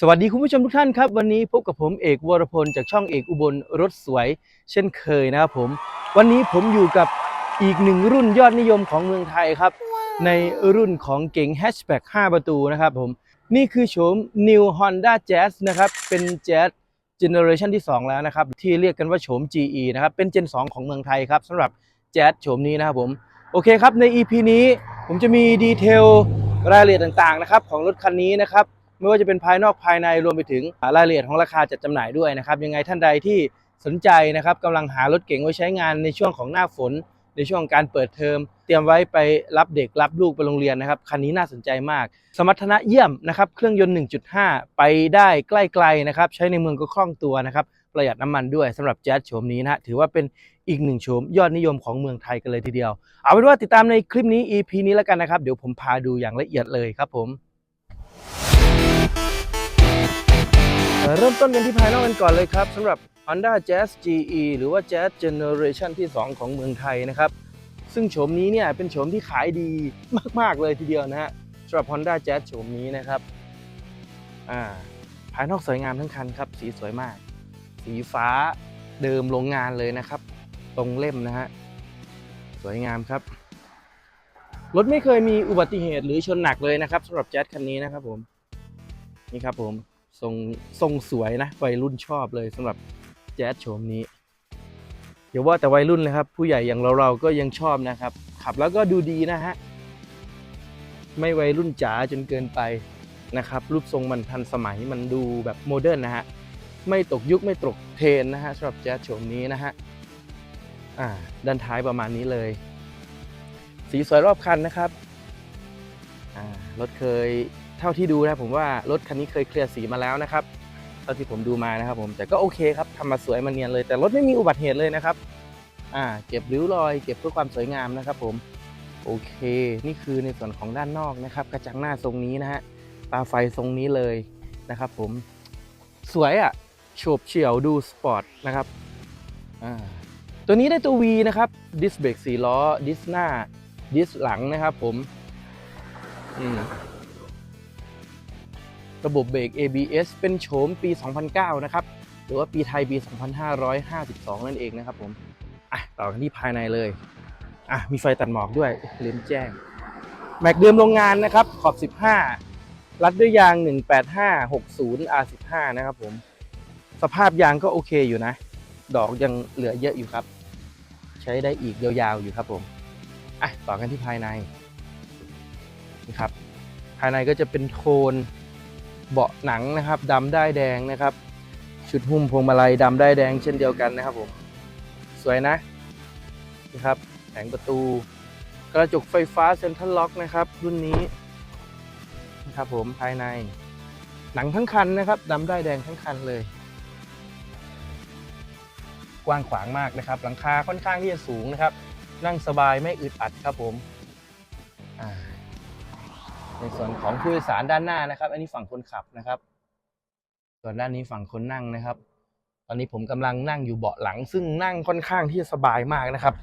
สวัสดีคุณผู้ชมทุกท่านครับ วันนี้พบกับผมเอกวรพลจากช่องเอกอุบลรถสวย เช่นเคยนะครับผม วันนี้ผมอยู่กับอีกหนึ่งรุ่นยอดนิยมของเมืองไทยครับ ในรุ่นของเก๋งแฮชแบ็ก5ประตูนะครับผม นี่คือโฉม New Honda Jazz นะครับ เป็น Jazz เจเนอเรชันที่ 2 แล้วนะครับ ที่เรียกกันว่าโฉม GE นะครับ เป็น Gen 2ของเมืองไทยครับสำหรับ Jazz โฉมนี้นะครับผม โอเคครับใน EP นี้ผมจะมีดีเทลรายละเอียดต่างๆนะครับของรถคันนี้นะครับ ไม่ว่าจะเป็นภายนอกภายในรวมไปถึงรายละเอียดของราคาจัดจำหน่ายด้วยนะครับ ยังไงท่านใดที่สนใจนะครับกำลังหารถเก๋งไว้ใช้งานในช่วงของหน้าฝน ในช่วงการเปิดเทอม เตรียมไว้ไปรับเด็กรับลูกไปโรงเรียนนะครับคันนี้น่าสนใจมาก สมรรถนะเยี่ยมนะครับเครื่องยนต์ 1.5 ไปได้ใกล้ๆนะครับใช้ในเมืองก็คล่องตัวนะครับประหยัดน้ำมันด้วยสำหรับแจ๊สโฉมนี้นะฮะถือว่าเป็นอีกหนึ่งโฉมยอดนิยมของเมืองไทยกันเลยทีเดียว เอาเป็นว่าติดตามในคลิปนี้ EP นี้แล้วกันนะครับ เดี๋ยวผมพาดูอย่างละเอียดเลยครับผม เริ่มต้นกันที่ภายนอกกันก่อนเลยครับสำหรับ Honda Jazz GE หรือว่า Jazz Generation ที่ 2 ของเมืองไทยนะครับ ซึ่งโฉมนี้เนี่ยเป็นโฉมที่ขายดีมาก ๆ เลยทีเดียวนะฮะสำหรับ Honda Jazz โฉมนี้นะครับอ่าภายนอกสวยงามทั้งคันครับ สีสวยมาก สีฟ้าเดิมโรงงานเลยนะครับ ตรงเล่มนะฮะสวยงามครับ รถไม่เคยมีอุบัติเหตุหรือชนหนักเลยนะครับสำหรับแจ๊สคันนี้นะครับผม นี่ครับผมทรงทรงสวยนะวัยรุ่นชอบเลยสำหรับแจ๊สโฉมนี้อย่าว่าแต่วัยรุ่นเลยครับ ผู้ใหญ่อย่างเราเราๆก็ยังชอบนะครับ ขับแล้วก็ดูดีนะฮะ ไม่วัยรุ่นจ๋าจนเกินไปนะครับ รูปทรงมันทันสมัยมันดูแบบโมเดิร์นนะฮะ ไม่ตกยุคไม่ตกเทรนนะฮะสำหรับแจ๊สโฉมนี้นะฮะอ่าด้านท้ายประมาณนี้เลย สีสวยรอบคันนะครับอ่ารถเคย เท่าที่ดูนะผมว่ารถคันนี้เคยเคลียร์สีมาแล้วนะครับเท่าที่ผมดูมานะครับ ผมแต่ก็โอเคครับทำมาสวยมันเนียนเลย แต่รถไม่มีอุบัติเหตุเลยนะครับอ่าเก็บริ้วรอย เก็บเพื่อความสวยงามนะครับ ผมโอเค นี่คือในส่วนของด้านนอกนะครับ กระจังหน้าทรงนี้นะฮะตาไฟทรงนี้เลยนะครับ ผมสวยอะ่ะโฉบเฉี่ยวดูสปอร์ตนะครับอ่าตัวนี้ได้ตัว V นะครับดิสเบรกสี่ล้อดิสหน้าดิสหลังนะครับ ผมอืม ระบบเบรก ABS เป็นโฉมปี 2009 นะครับ หรือว่าปีไทยปี 2552 นั่นเองนะครับผมอะต่อกันที่ภายในเลยอะมีไฟตัดหมอกด้วยลืมแจ้ง แม็กเดิมโรงงานนะครับ ขอบ 15 รัดด้วยยาง 18560 R15 นะครับผม สภาพยางก็โอเคอยู่นะ ดอกยังเหลือเยอะอยู่ครับ ใช้ได้อีกยาวๆอยู่ครับผมอะต่อกันที่ภายในนี่ครับ ภายในก็จะเป็นโทน เบาะหนังนะครับดำได้แดงนะครับ ชุดหุ้มพวงมาลัยดำได้แดงเช่นเดียวกันนะครับผม สวยนะนะครับแผงประตู กระจกไฟฟ้าเซ็นทรัลล็อกนะครับ รุ่นนี้นะครับผมภายใน หนังทั้งคันนะครับดำได้แดงทั้งคันเลย กว้างขวางมากนะครับ หลังคาค่อนข้างที่จะสูงนะครับ นั่งสบายไม่อึดอัดครับผมอ่า ในส่วนของผู้โดยสารด้านหน้านะครับ อันนี้ฝั่งคนขับนะครับ ส่วนด้านนี้ฝั่งคนนั่งนะครับ ตอนนี้ผมกำลังนั่งอยู่เบาะหลัง ซึ่งนั่งค่อนข้างที่จะสบายมากนะครับ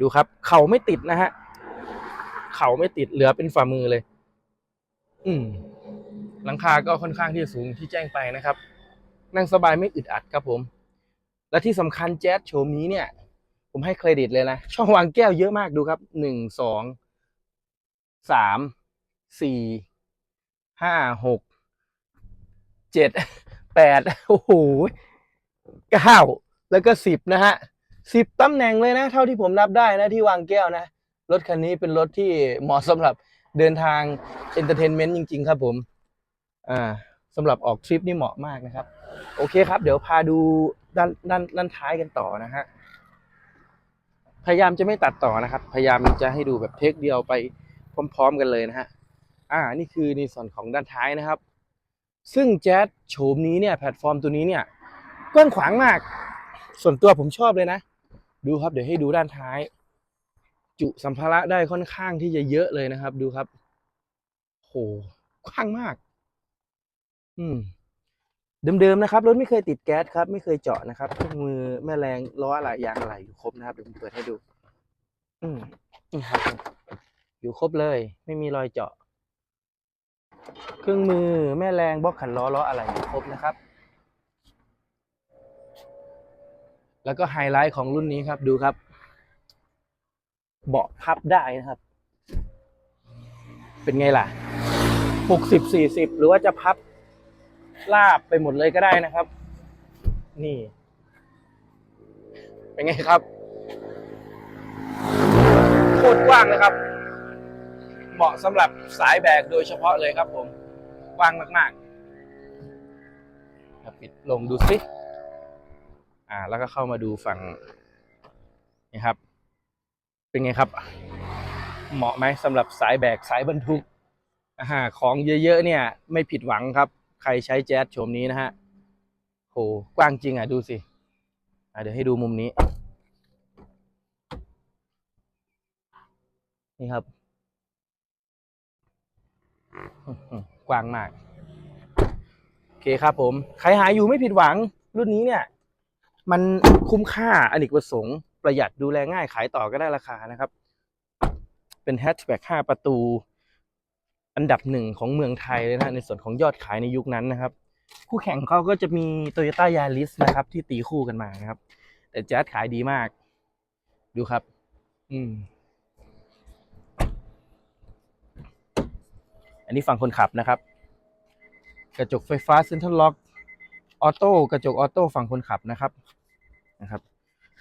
ดูครับ เข่าไม่ติดนะฮะเข่าไม่ติดเหลือเป็นฝ่ามือเลย อืมหลังคาก็ค่อนข้างที่จะสูงที่แจ้งไปนะครับ นั่งสบายไม่อึดอัดครับผม และที่สำคัญแจ๊สโฉมนี้เนี่ย ผมให้เครดิตเลยนะ ช่องวางแก้วเยอะมากดูครับหนึ่งสองสาม สี่ห้าหกเจ็ดแปดโอ้โหเก้าแล้วก็สิบนะฮะสิบตำแหน่งเลยนะ เท่าที่ผมนับได้นะที่วางแก้วนะ รถคันนี้เป็นรถที่เหมาะสำหรับเดินทางเอนเตอร์เทนเมนต์จริง ๆ ครับผม อ่าสำหรับออกทริปนี่เหมาะมากนะครับ โอเคครับ เดี๋ยวพาดูด้านด้านด้านท้ายกันต่อนะฮะพยายามจะไม่ตัดต่อนะครับ พยายามจะให้ดูแบบเทคเดียวไปพร้อม ๆ กันเลยนะฮะ อ่านี่คือในส่วนของด้านท้ายนะครับ ซึ่งแจ๊สโฉมนี้เนี่ยแพลตฟอร์มตัวนี้เนี่ยกว้างขวางมาก ส่วนตัวผมชอบเลยนะ ดูครับเดี๋ยวให้ดูด้านท้าย จุสัมภาระได้ค่อนข้างที่จะเยอะเลยนะครับ ดูครับโหกว้างมาก อืมเดิมๆนะครับรถไม่เคยติดแก๊สครับ ไม่เคยเจาะนะครับเครื่องมือแม่แรงล้ออะไรยางอะไรอยู่ครบนะครับเดี๋ยวผมเปิดให้ดู อืมนี่ครับอยู่ครบเลย ไม่มีรอยเจาะ เครื่องมือแม่แรงบล็อกขันล้อล้ออะไรครบนะครับ แล้วก็ไฮไลท์ของรุ่นนี้ครับดูครับ เบาะพับได้นะครับ เป็นไงล่ะหกสิบสี่สิบหรือว่าจะพับลาบไปหมดเลยก็ได้นะครับ นี่ เป็นไงครับโคตรกว้างนะครับ เหมาะสำหรับสายแบกโดยเฉพาะเลยครับผมกว้างมากๆปิดลงดูสิอ่า แล้วก็เข้ามาดูฝั่งนี่ครับ เป็นไงครับ เหมาะไหมสำหรับสายแบกสายบรรทุกอาของเยอะๆเนี่ย ไม่ผิดหวังครับ ใครใช้แจ๊สโฉมนี้นะฮะโหกว้างจริงอะดูสิอ่าเดี๋ยวให้ดูมุมนี้ นี่ครับ กว้างมาก โอเคครับผม ใครหาอยู่ไม่ผิดหวัง รุ่นนี้เนี่ย มันคุ้มค่าอเนกประสงค์ประหยัดดูแลง่ายขายต่อก็ได้ราคานะครับ เป็นแฮชแบ็ก5ประตู อันดับหนึ่งของเมืองไทยเลยนะในส่วนของยอดขายในยุคนั้นนะครับ คู่แข่งเขาก็จะมี Toyota Yaris นะครับ ที่ตีคู่กันมานะครับ แต่แจ๊สขายดีมาก ดูครับ อืม อันนี้ฝั่งคนขับนะครับ กระจกไฟฟ้าเซ็นทรัลล็อกออโต้กระจกออโต้ฝั่งคนขับนะครับนะครับ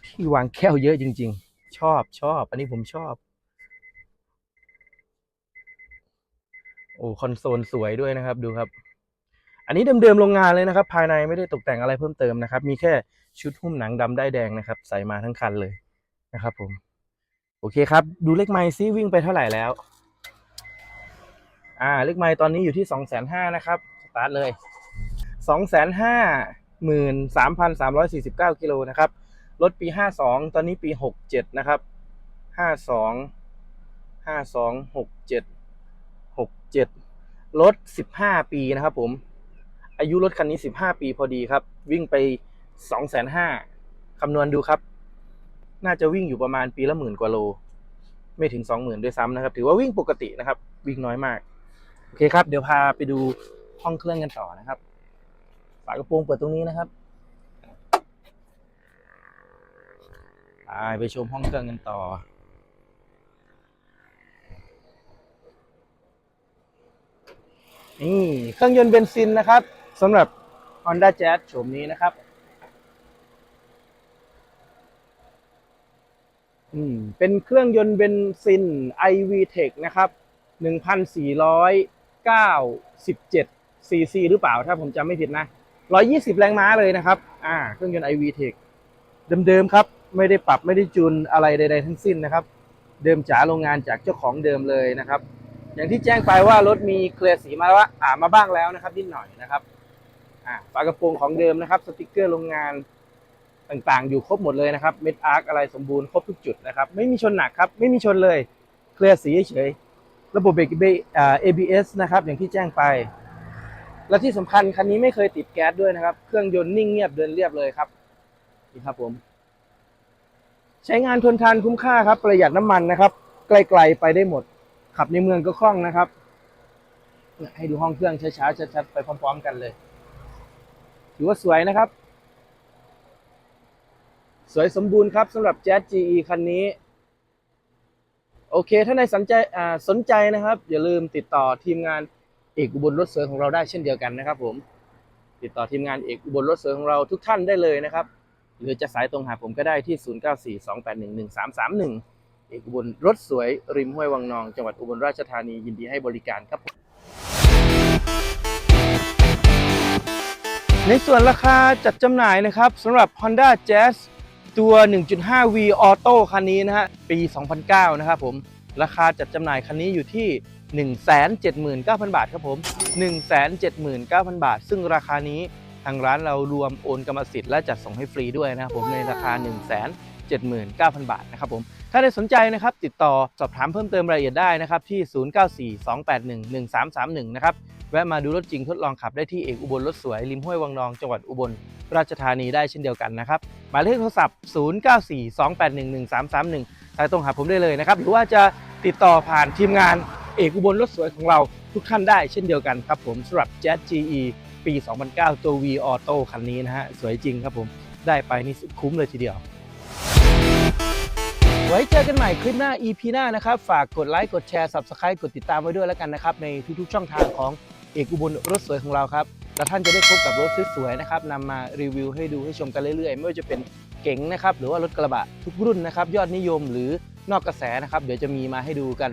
ที่วางแก้วเยอะจริง ๆ ชอบชอบ อันนี้ผมชอบ โอ้คอนโซลสวยด้วยนะครับดูครับ อันนี้เดิมๆโรงงานเลยนะครับ ภายในไม่ได้ตกแต่งอะไรเพิ่มเติมนะครับ มีแค่ชุดหุ้มหนังดำได้แดงนะครับ ใส่มาทั้งคันเลยนะครับ ผม โอเคครับ ดูเลขไมล์ซิวิ่งไปเท่าไหร่แล้ว อ่าเลขไมล์ตอนนี้อยู่ที่สองแสนห้านะครับ สตาร์ทเลยสองแสนห้าหมื่นสามพันสามร้อยสี่สิบเก้ากิโลนะครับ รถปีห้าสองตอนนี้ปีหกเจ็ดนะครับห้าสองห้าสองหกเจ็ดหกเจ็ดรถสิบห้าปีนะครับผม อายุรถคันนี้สิบห้าปีพอดีครับ วิ่งไปสองแสนห้าคำนวณดูครับ น่าจะวิ่งอยู่ประมาณปีละหมื่นกว่าโล ไม่ถึงสองหมื่นด้วยซ้ำนะครับ ถือว่าวิ่งปกตินะครับ วิ่งน้อยมาก อเคครับ เดี๋ยวพาไปดูห้องเครื่องกันต่อนะครับ ฝากระโปรงเปิดตรงนี้นะครับไปชมห้องเครื่องกันต่อ นี่เครื่องยนต์เบนซินนะครับสำหรับ Honda Jazz โฉมนี้นะครับ อืม เป็นเครื่องยนต์เบนซิน iVTEC นะครับ 197 cc หรือเปล่าถ้าผมจำไม่ผิดนะ 120 แรงม้าเลยนะครับ อ่า เครื่องยนต์ iVTEC เดิมๆครับ ไม่ได้ปรับไม่ได้จูนอะไรใด ๆ ทั้งสิ้นนะครับ เดิมจ๋าโรงงานจากเจ้าของเดิมเลยนะครับ อย่างที่แจ้งไปว่ารถมีเคลียร์สีมาแล้วอ่ามาบ้างแล้วนะครับ นิดหน่อยนะครับ อ่าฝากระโปรงของเดิมนะครับ สติกเกอร์โรงงานต่างๆ อยู่ครบหมดเลยนะครับ เม็ดอาร์คอะไรสมบูรณ์ครบทุกจุดนะครับ ไม่มีชนหนักครับ ไม่มีชนเลย เคลียร์สีเฉย ระบบเบรกอ่า ABS นะครับ อย่างที่แจ้งไป และที่สำคัญคันนี้ไม่เคยติดแก๊สด้วยนะครับ เครื่องยนต์นิ่งเงียบเดินเรียบเลยครับ นี่ครับผม ใช้งานทนทานคุ้มค่าครับ ประหยัดน้ำมันนะครับ ไกลๆไปได้หมด ขับในเมืองก็คล่องนะครับ ให้ดูห้องเครื่องช้าๆชัดๆไปพร้อม ๆ กันเลย ถือว่าสวยนะครับ สวยสมบูรณ์ครับสำหรับ Jazz GE คันนี้ โอเค ถ้าในสนใจอ่าสนใจนะครับ อย่าลืมติดต่อทีมงานเอกอุบลรถสวยของเราได้เช่นเดียวกันนะครับ ผม ติดต่อทีมงานเอกอุบลรถสวยของเราทุกท่านได้เลยนะครับ หรือจะสายตรงหาผมก็ได้ที่ 0942811331 เอกอุบลรถสวยริมห้วยวังนอง จังหวัดอุบลราชธานียินดีให้บริการครับผมในส่วนราคาจัดจำหน่ายนะครับสำหรับ Honda Jazz ตัว 1.5V Auto คันนี้นะฮะ ปี 2009 นะครับผม ราคาจัดจำหน่ายคันนี้อยู่ที่ 179,000 บาทครับผม 179,000 บาท ซึ่งราคานี้ทางร้านเรารวมโอนกรรมสิทธิ์และจัดส่งให้ฟรีด้วยนะครับผมในราคา179,000 บาทนะครับผม ถ้าได้สนใจนะครับ ติดต่อสอบถามเพิ่มเติมรายละเอียดได้นะครับ ที่ 0942811331 นะครับ แวะมาดูรถจริงทดลองขับได้ที่เอกอุบลรถสวยริมห้วยวังนองจังหวัดอุบลราชธานีได้เช่นเดียวกันนะครับ หมายเลขโทรศัพท์ 0942811331สายตรงหาผมได้เลยนะครับ หรือว่าจะติดต่อผ่านทีมงานเอกอุบลรถสวยของเราทุกท่านได้เช่นเดียวกันครับผมสำหรับ Jazz GE ปี 2009 ตัว V Auto คันนี้นะฮะ สวยจริงครับผมได้ไปนี่สุดคุ้มเลยทีเดียว ไว้เจอกันใหม่คลิปหน้า EP หน้านะครับ ฝากกดไลค์ กดแชร์ Subscribe กดติดตามไว้ด้วยแล้วกันนะครับ ในทุกๆช่องทางของ เอกอุบลรถสวยของเราครับและท่านจะได้พบกับรถสวยๆนะครับนำมารีวิวให้ดูให้ชมกันเรื่อยๆ ไม่ว่าจะเป็นเก๋งนะครับหรือว่ารถกระบะทุกรุ่นนะครับยอดนิยมหรือนอกกระแสนะครับเดี๋ยวจะมีมาให้ดูกัน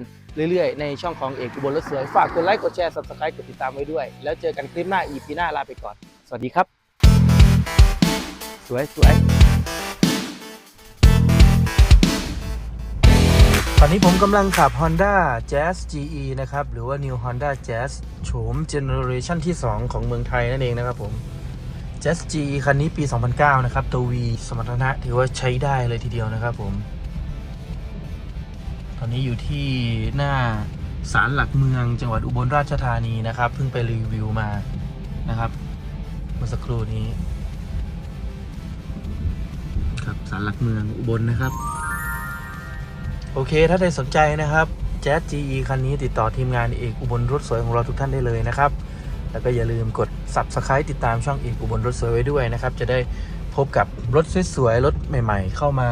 เรื่อยๆ ในช่องของเอกอุบลรถสวยฝากกดไลค์กดแชร์ Subscribe กดติดตามไว้ด้วย แล้วเจอกันคลิปหน้า EP หน้าลาไปก่อน สวัสดีครับ สวยสวย อนนี้ผมกำลังขับ Honda Jazz GE นะครับ หรือว่า New Honda Jazz โฉมเจเนอเรชันที่ 2 ของเมืองไทยนั่นเองนะครับผม Jazz GE คันนี้ปี 2009 นะครับ ตัว V สมรรถนะถือว่าใช้ได้เลยทีเดียวนะครับผม ตอนนี้อยู่ที่หน้าศาลหลักเมืองจังหวัดอุบลราชธานีนะครับ เพิ่งไปรีวิวมานะครับเมื่อสักครู่นี้ ครับศาลหลักเมืองอุบลนะครับ โอเค ถ้าใครสนใจนะครับแจ๊ส GE คันนี้ติดต่อทีมงานเอกอุบลรถสวยของเราทุกท่านได้เลยนะครับ แล้วก็อย่าลืมกด Subscribe ติดตามช่องเอกอุบลรถสวยไว้ด้วยนะครับ จะได้พบกับรถสวยๆรถใหม่ ๆ เข้ามา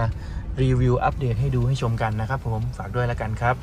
รีวิวอัปเดตให้ดูให้ชมกันนะครับผมฝากด้วยแล้วกันครับ